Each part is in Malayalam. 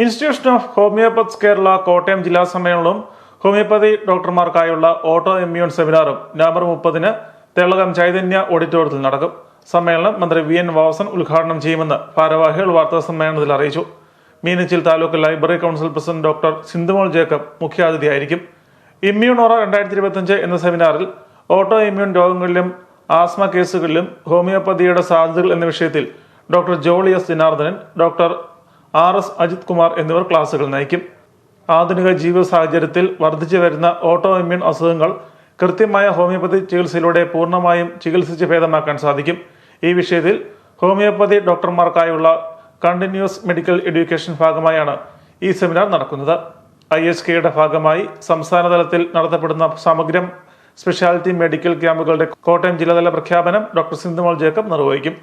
Institution of homoeopaths Kerala Kottayam ജില്ലാ സമ്മേളനവും ഹോമിയോപ്പതി ഡോക്ടർമാർക്കായുള്ള ഓട്ടോ ഇമ്മ്യൂൺ സെമിനാറും നവംബർ മുപ്പതിന് തെളകം ചൈതന്യ ഓഡിറ്റോറിയത്തിൽ നടക്കും. സമ്മേളനം മന്ത്രി വി എൻ വാസൻ ഉദ്ഘാടനം ചെയ്യുമെന്ന് ഭാരവാഹികൾ വാർത്താ സമ്മേളനത്തിൽ അറിയിച്ചു. Meenachil taluk library council president doctor Sindhumol Jacob മുഖ്യാതിഥിയായിരിക്കും. ഇമ്മ്യൂണോറ രണ്ടായിരത്തി ഇരുപത്തിയഞ്ച് എന്ന സെമിനാറിൽ ഓട്ടോ ഇമ്മ്യൂൺ രോഗങ്ങളിലും ആസ്മ കേസുകളിലും ഹോമിയോപ്പതിയുടെ സാധ്യതകൾ എന്ന വിഷയത്തിൽ doctor Jolly S Janardhanan doctor R S Ajith Kumar എന്നിവർ ക്ലാസുകൾ നയിക്കും. ആധുനിക ജീവിത സാഹചര്യത്തിൽ വർദ്ധിച്ചു വരുന്ന ഓട്ടോ ഇമ്മ്യൂൺ അസുഖങ്ങൾ കൃത്യമായ ഹോമിയോപ്പതി ചികിത്സയിലൂടെ പൂർണമായും ചികിത്സിച്ച് ഭേദമാക്കാൻ സാധിക്കും. ഈ വിഷയത്തിൽ ഹോമിയോപ്പതി ഡോക്ടർമാർക്കായുള്ള കണ്ടിന്യൂസ് മെഡിക്കൽ എഡ്യൂക്കേഷൻ ഭാഗമായാണ് ഈ സെമിനാർ നടക്കുന്നത്. ഐ എസ് കെയുടെ ഭാഗമായി സംസ്ഥാന തലത്തിൽ നടത്തപ്പെടുന്ന സമഗ്രം സ്പെഷ്യാലിറ്റി മെഡിക്കൽ ക്യാമ്പുകളുടെ കോട്ടയം ജില്ലാതല പ്രഖ്യാപനം ഡോക്ടർ സിന്ധുമോൾ ജേക്കബ് നിർവഹിക്കും.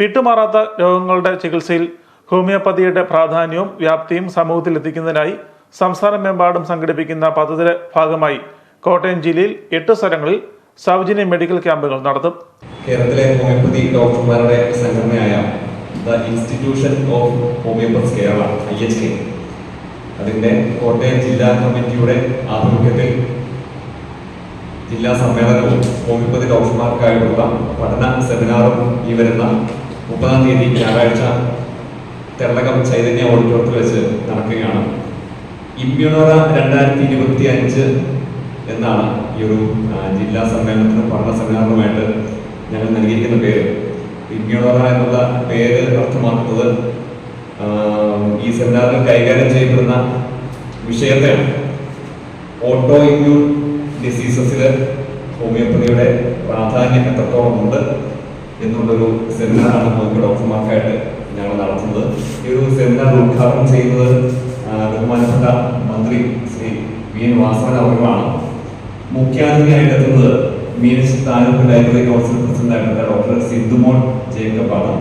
വിട്ടുമാറാത്ത രോഗങ്ങളുടെ ചികിത്സയിൽ ഹോമിയോപ്പതിയുടെ പ്രാധാന്യവും വ്യാപ്തിയും സമൂഹത്തിൽ എത്തിക്കുന്നതിനായി സംസ്ഥാനമെമ്പാടും സംഘടിപ്പിക്കുന്ന പദ്ധതിയുടെ ഭാഗമായി കോട്ടയം ജില്ലയിൽ എട്ട് സ്ഥലങ്ങളിൽ സൗജന്യ മെഡിക്കൽ ക്യാമ്പുകൾ നടത്തും. കേരളത്തിലെ ഹോമിയോപ്പതി ഡോക്ടർമാരുടെ സംഘടനയായ the institution of homoeopaths Kerala I H K അതിന്റെ കോട്ടയം ജില്ലാ കമ്മിറ്റിയുടെ ആഭിമുഖ്യത്തിൽ ജില്ലാ സമ്മേളനവും ഹോമിയോപ്പതി ഡോക്ടർമാർക്കായുള്ള പഠന സെമിനാറും ഈ വരുന്ന മുപ്പതാം തീയതി ഞായറാഴ്ച തെരളകം ചൈതന്യ ഓഡിറ്റോറിയത്തിൽ വെച്ച് നടക്കുകയാണ്. ഇമ്മ്യൂണോറ രണ്ടായിരത്തി ഇരുപത്തി അഞ്ച് എന്നാണ് ഈ ഒരു ജില്ലാ സമ്മേളനത്തിനും പഠന സെമിനാറിനുമായിട്ട് ഞങ്ങൾ നൽകിയിരിക്കുന്ന പേര്. ഇമ്മ്യൂണോറ എന്നുള്ള പേര് അർത്ഥമാക്കുന്നത് ഈ സെമിനാറിൽ കൈകാര്യം ചെയ്യപ്പെടുന്ന വിഷയത്തെ ഓട്ടോ ഇമ്മ്യൂൺ ഡിസീസസിൽ ഹോമിയോപ്പതിയുടെ പ്രാധാന്യം എത്രത്തോളം ഉണ്ട് എന്നുള്ളൊരു സെമിനാറാണ് നമുക്ക് ഡോക്ടർമാർക്കായിട്ട് ഞങ്ങൾ നടക്കുന്നത് ഈ ഒരു സെമിനാർ ഉദ്ഘാടനം ചെയ്യുന്നത് ബഹുമാനപ്പെട്ട മന്ത്രി ശ്രീ വി എൻ വാസവൻ അവരുമാണ്. മുഖ്യാതിഥിയായിട്ട് എത്തുന്നത് മീനച്ചി താലൂക്ക് ലൈബ്രറി കൗൺസിൽ പ്രസിഡന്റായിട്ടുള്ള ഡോക്ടർ സിന്ധുമോൾ ജേക്കബ് ആണ്.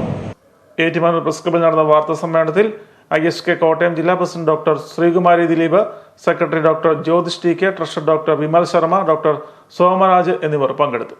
ഏറ്റുമാനൂർ പ്രസ് ക്ലബിൽ നടന്ന വാർത്താ സമ്മേളനത്തിൽ ഐ എസ് കെ കോട്ടയം ജില്ലാ president doctor Sreekumari Dileep secretary doctor Jyothish T K treasurer doctor Vimal Sharma doctor Somaraj എന്നിവർ പങ്കെടുത്തു.